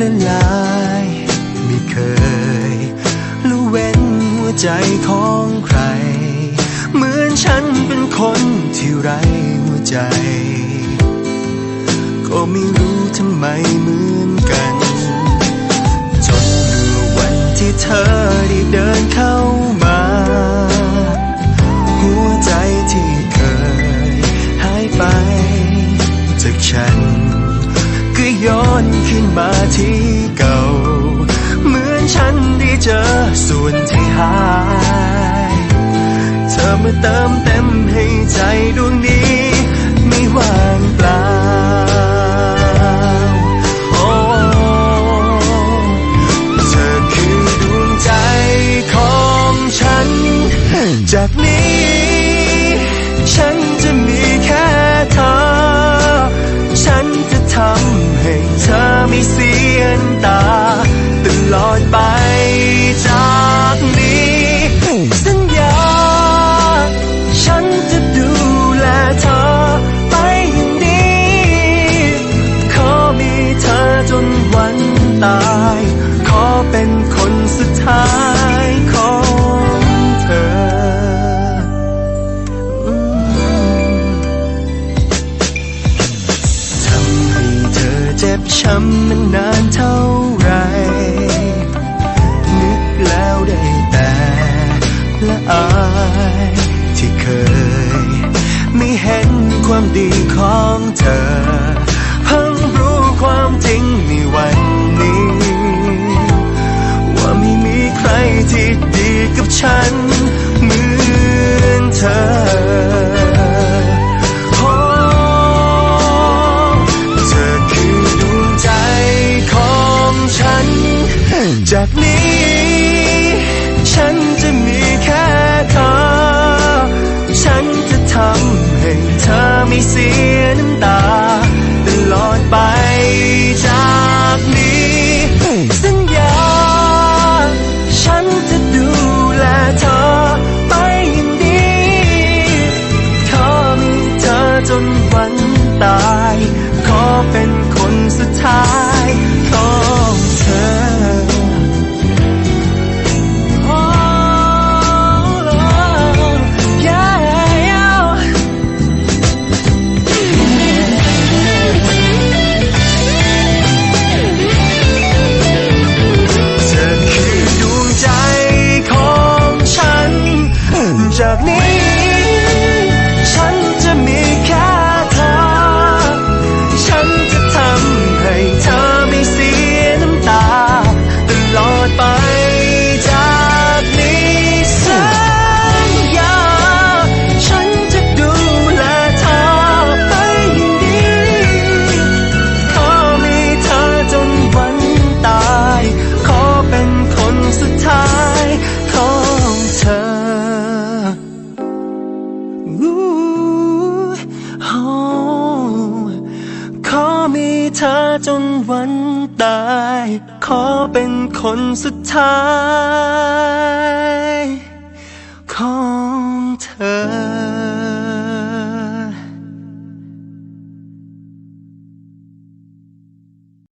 ละลาย ไม่เคยรู้เว้นหัวใจของใคร เหมือนฉันเป็นคนที่ไรหัวใจ ก็ไม่รู้ทำไมเหมือนกัน นมาที่เก่า เหมือนฉันได้เจอส่วนที่หาย เธอมาเติมเต็ม ช้ำมันนานเท่าไร นึกแล้วได้แต่ละอายที่เคย ไม่เห็นความดีของเธอ ขอเป็นคนสุดท้ายขอ จนวันตาย ขอเป็นคนสุดท้าย ของเธอ